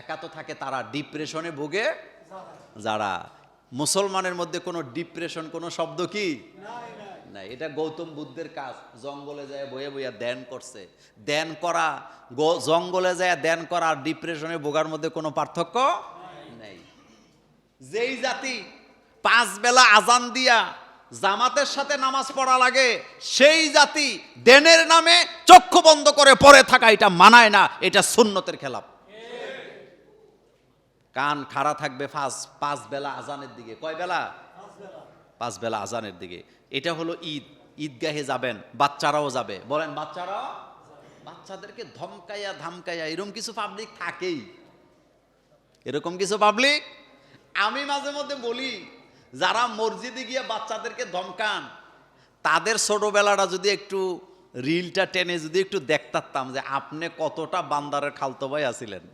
একা তো থাকে, তারা ডিপ্রেশনে ভোগে। যারা মুসলমানের মধ্যে কোনো ডিপ্রেশন কোনো শব্দ কি? না এটা গৌতম বুদ্ধের কাজ। জঙ্গলে যায়, বয়ে বইয়া ধ্যান করছে। ধ্যান করা জঙ্গলে যায়, ধ্যান করা আর ডিপ্রেশনে ভোগার মধ্যে কোনো পার্থক্য নেই। যেই জাতি পাঁচ বেলা আজান দিয়া জামাতের সাথে নামাজ পড়া লাগে, সেই জাতি দেনের নামে চক্ষু বন্ধ করে পড়ে থাকা, এটা মানায় না, এটা সুন্নতের খেলাপ। কান খাড়া থাকবে ফাঁস, পাঁচ বেলা আজানের দিকে। কয় বেলা? পাঁচ বেলা আজানের দিকে। এটা হলো ঈদ। ঈদগাহে যাবেন, বাচ্চারাও যাবে। বলেন বাচ্চারাও বাচ্চাদেরকে ধমকাইয়া ধামকাইয়া, এরকম কিছু পাবলিক থাকেই। এরকম কিছু পাবলিক আমি মাঝে মধ্যে বলি, যারা মসজিদে গিয়ে বাচ্চাদেরকে ধমকান, তাদের ছোটবেলাটা যদি একটু রিলটা টেনে যদি একটু দেখতাম যে আপনি কতটা বান্দারের খালতো ভাই আছিলেন।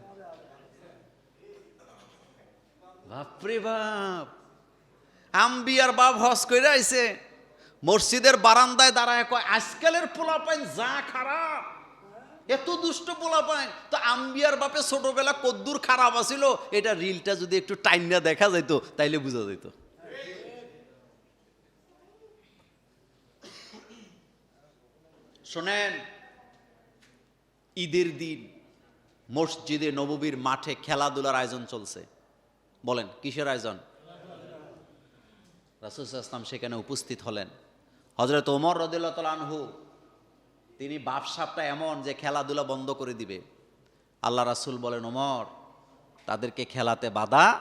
বাপরে বাপ। আম্বিয়ার বাপ হজ করে আইছে, মসজিদের বারান্দায় দাঁড়ায় কয়, আজকালের পোলা পাইন যা খারাপ, এত দুষ্ট পোলা পাইন তো আম্বিয়ার বাপে ছোটবেলা কদ্দুর খারাপ আছিল, এটা রিলটা যদি একটু টাইম না দেখা যাইতো, তাইলে বোঝা যেত শোনেন, ঈদের দিন মসজিদে নববীর মাঠে খেলাধুলার আয়োজন চলছে। বলেন, কিসের আয়োজন? রাসুল ইসলাম সেখানে উপস্থিত হলেন। হজরত ওমর রদুল্লাহ তিনি বাপসাপটা এমন যে খেলাধুলা বন্ধ করে দিবে। আল্লাহ রাসুল বলেন, ওমর, তাদেরকে খেলাতে বাধা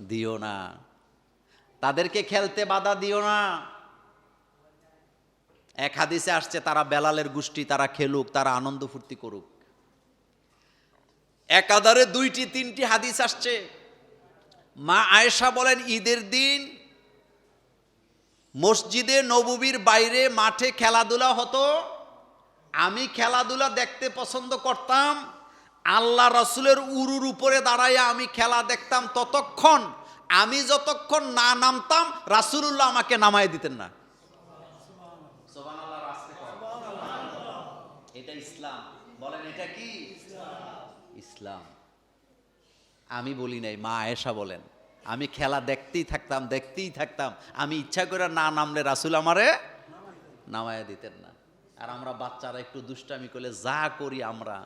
দিও না। তাদেরকে খেলতে বাধা দিও না। এক হাদিসে আসছে, তারা বেলালের গোষ্ঠী, তারা খেলুক, তারা আনন্দ ফুর্তি করুক। একাধারে দুইটি, তিনটি হাদিস আসছে। মা আয়েশা বলেন ঈদের দিন মসজিদে নববীর বাইরে মাঠে খেলাধুলা হতো। আমি খেলাধুলা দেখতে পছন্দ করতাম। আল্লাহ রসুলের উরুর উপরে দাঁড়াইয়া আমি খেলা দেখতাম ততক্ষণ। আমি যতক্ষণ না নামতাম রাসুলুল্লাহ আমাকে নামায় দিতেন না। এটা ইসলাম। বলেন এটা কি? ইসলাম। আমি বলি নাই, মা আয়েশা বলেন। আমি খেলা দেখতেই থাকতাম দেখতেই থাকতাম। আমি ইচ্ছা করে না নামলে রাসুল আমারে নামায়া দিতেন না। আর আমরা বাচ্চারা একটু দুষ্টামি করলে যা করি আমরা।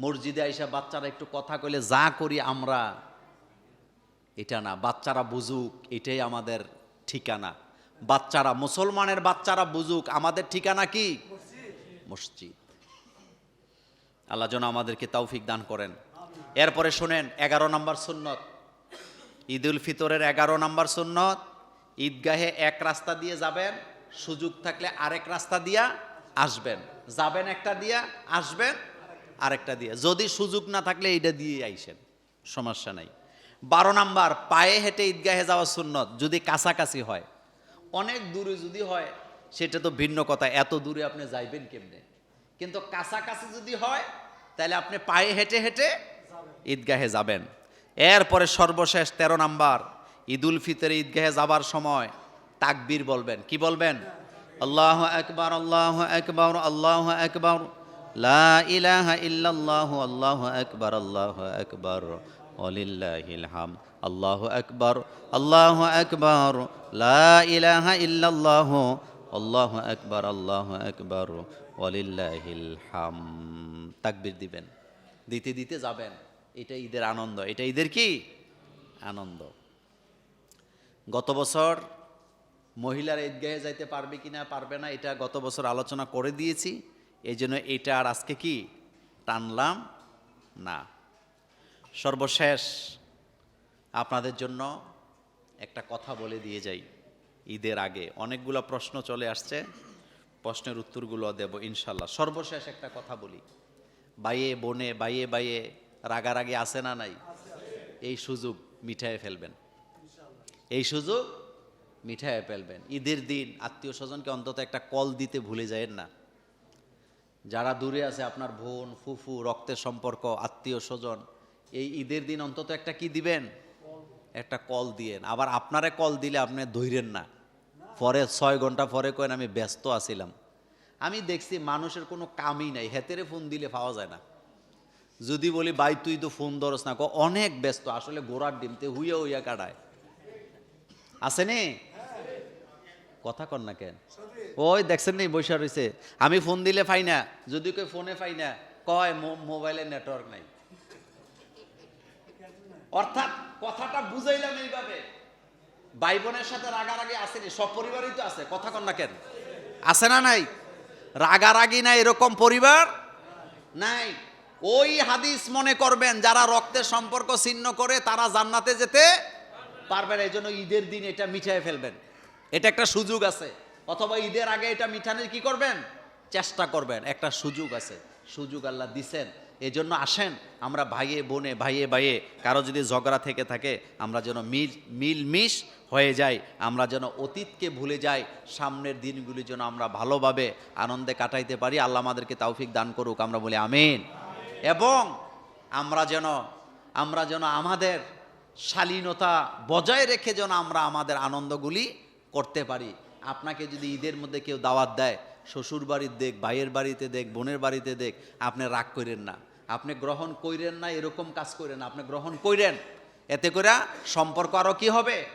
মসজিদে আইসা বাচ্চারা একটু কথা কইলে যা করি আমরা। এটা না, বাচ্চারা বুঝুক, এটাই আমাদের ঠিকানা। বাচ্চারা, মুসলমানের বাচ্চারা বুঝুক, আমাদের ঠিকানা কি? মসজিদ। আল্লাহ যেন আমাদেরকে তৌফিক দান করেন। এরপরে শোনেন, এগারো নম্বর সুন্নত। ঈদ উল ফিতরের এগারো নম্বর সুন্নত, ঈদগাহে এক রাস্তা দিয়ে যাবেন, সুযোগ থাকলে আরেক রাস্তা দিয়া আসবেন। যাবেন একটা দিয়া, আসবেন আরেকটা দিয়ে। যদি সুযোগ না থাকলে এইটা দিয়ে আইসেন, সমস্যা নাই। বারো নাম্বার, পায়ে হেঁটে ঈদগাহে যাওয়া সুন্নত, যদি কাছাকাছি হয়। অনেক দূরে যদি হয়, সেটা তো ভিন্ন কথা, এত দূরে আপনি যাইবেন কেমনে? কিন্তু কাছাকাছি যদি হয়, তাহলে আপনি পায়ে হেঁটে হেঁটে ঈদগাহে যাবেন। এরপরে সর্বশেষ তেরো নাম্বার, ঈদুল ফিতরে ঈদগাহে যাবার সময় তাকবীর বলবেন। কি বলবেন? আল্লাহ একবার আল্লাহ একবার আল্লাহ একবার লা ইলাহা ইল্লাল্লাহ, আল্লাহ একবার আল্লাহ একবার ওয়ালিল্লাহিল হাম, আল্লাহ একবার আল্লাহ একবার লা ইলাহা ইল্লাল্লাহ, আল্লাহ একবার আল্লাহ একবার ওয়ালিল্লাহিল হাম, তাকবীর দিবেন। দিতে দিতে যাবেন। এটা ঈদের আনন্দ। এটা ঈদের কি? আনন্দ। গত বছর মহিলার ঈদগাহে যাইতে পারবে কি না পারবে না, এটা গত বছর আলোচনা করে দিয়েছি। এই জন্য এটা আর আজকে কি? টানলাম? না। সর্বশেষ আপনাদের জন্য একটা কথা বলে দিয়ে যাই ঈদের আগে। অনেকগুলো প্রশ্ন চলে আসছে। প্রশ্নের উত্তরগুলো দেব ইনশাল্লাহ। সর্বশেষ একটা কথা বলি। বাইয়ে, বনে, বাইয়ে বাইয়ে, রাগারাগি আছে না নাই? এই সুযোগ মিঠায়ে ফেলবেন। এই সুযোগ মিঠায়ে ফেলবেন। ঈদের দিন আত্মীয় স্বজনকে অন্তত একটা কল দিতে ভুলে যায়েন না। যারা দূরে আছে, আপনার বোন, ফুফু, রক্তের সম্পর্ক, আত্মীয় স্বজন, এই ঈদের দিন অন্তত একটা কি দিবেন? একটা কল দিয়েন। আবার আপনারে কল দিলে আপনি ধৈরেন না। পরে ছয় ঘণ্টা পরে কয়েন আমি ব্যস্ত আছিলাম। আমি দেখছি মানুষের কোনো কামই নাই, হেতেরে ফোন দিলে পাওয়া যায় না। যদি বলি, ভাই, তুই তো ফোন ধরস না। কো অনেক ব্যস্ত, আসলে গোড়ার ডিমতে হুইয়া হুইয়া কাটায়। আসেনি কথা কর না কেন? ওই দেখছেন নি বৈশা রয়েছে আমি ফোন দিলে পাই না, যদি কেউ ফোনে পাই না, কয় মোবাইলে নেটওয়ার্ক নাই। অর্থাৎ কথাটা বুঝাইলাম এইভাবে। ভাই বোনের সাথে রাগারাগি আসেনি সব পরিবারই তো আছে, কথা কন না কেন? আছে না নাই? রাগারাগি না এরকম পরিবার নাই। ওই হাদিস মনে করবেন, যারা রক্তের সম্পর্ক ছিন্ন করে, তারা জান্নাতে যেতে পারবেন এই জন্য ঈদের দিন এটা মিঠাই ফেলবেন। এটা একটা সুযোগ আছে। অথবা ঈদের আগে এটা মিঠানের কি করবেন? চেষ্টা করবেন। একটা সুযোগ আছে। সুযোগ আল্লাহ দিছেন। এই জন্য আসেন, আমরা ভাইয়ে, বোনে, ভাইয়ে ভাইয়ে কারও যদি ঝগড়া থেকে থাকে, আমরা যেন মিল মিল মিশ হয়ে যাই, আমরা যেন অতীতকে ভুলে যাই, সামনের দিনগুলি যেন আমরা ভালোভাবে আনন্দে কাটাইতে পারি, আল্লাহ আমাদেরকে তৌফিক দান করুক, আমরা বলি আমিন। এবং আমরা যেন আমরা যেন আমাদের শালীনতা বজায় রেখে যেন আমরা আমাদের আনন্দগুলি করতে পারি। আপনাকে যদি ঈদের মধ্যে কেউ দাওয়াত দেয় শ্বশুর বাড়ির দেখ, ভাইয়ের বাড়িতে দেখ, বোনের বাড়িতে দেখ, আপনি রাগ করেন না। আপনি গ্রহণ কইরেন না, এরকম কাজ করেন আপনি গ্রহণ কইরেন। এতে করে সম্পর্ক আরও কি হবে?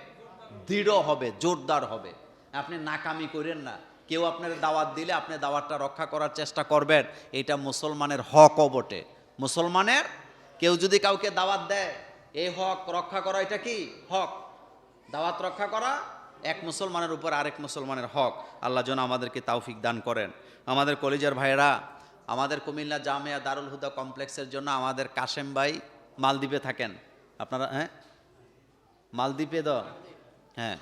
দৃঢ় হবে, জোরদার হবে। আপনি নাকামি করেন না। কেউ আপনার দাওয়াত দিলে আপনি দাওয়াতটা রক্ষা করার চেষ্টা করবেন। এটা মুসলমানের হকও বটে মুসলমানের, কেউ যদি কাউকে দাওয়াত দেয় এই হক রক্ষা করা এটা কি? হক। দাওয়াত রক্ষা করা এক মুসলমানের উপর আরেক মুসলমানের হক। আল্লাহ যেন আমাদেরকে তাওফিক দান করেন। আমাদের কলিজার ভাইয়েরা, আমাদের কুমিল্লা জামিয়া দারুল হুদা কমপ্লেক্সের জন্য আমাদের কাশেম ভাই মালদ্বীপে থাকেন। আপনারা হ্যাঁ? মালদ্বীপে তো? হ্যাঁ।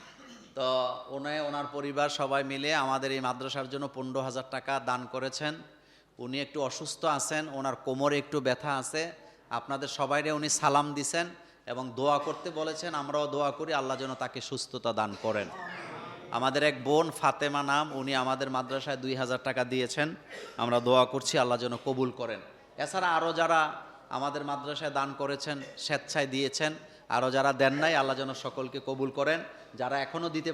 তো উনি, ওনার পরিবার সবাই মিলে আমাদের এই মাদ্রাসার জন্য পনেরো হাজার টাকা দান করেছেন। উনি একটু অসুস্থ আছেন, ওনার কোমরে একটু ব্যথা আছে। আপনাদের সবাইরে উনি সালাম দিছেন। এবং দোয়া করতে বলেছেন, আমরাও দোয়া করি, আল্লাহ যেন তাকে সুস্থতা দান করেন। আমাদের এক বোন ফাতেমা নাম, উনি আমাদের মাদ্রাসায় দুই হাজার টাকা দিয়েছেন। আমরা দোয়া করছি, আল্লাহ যেন কবুল করেন। এছাড়া আরও যারা আমাদের মাদ্রাসায় দান করেছেন, স্বেচ্ছায় দিয়েছেন আরও যারা দেন নাই, আল্লাহ যেন সকলকে কবুল করেন। যারা এখনও দিতে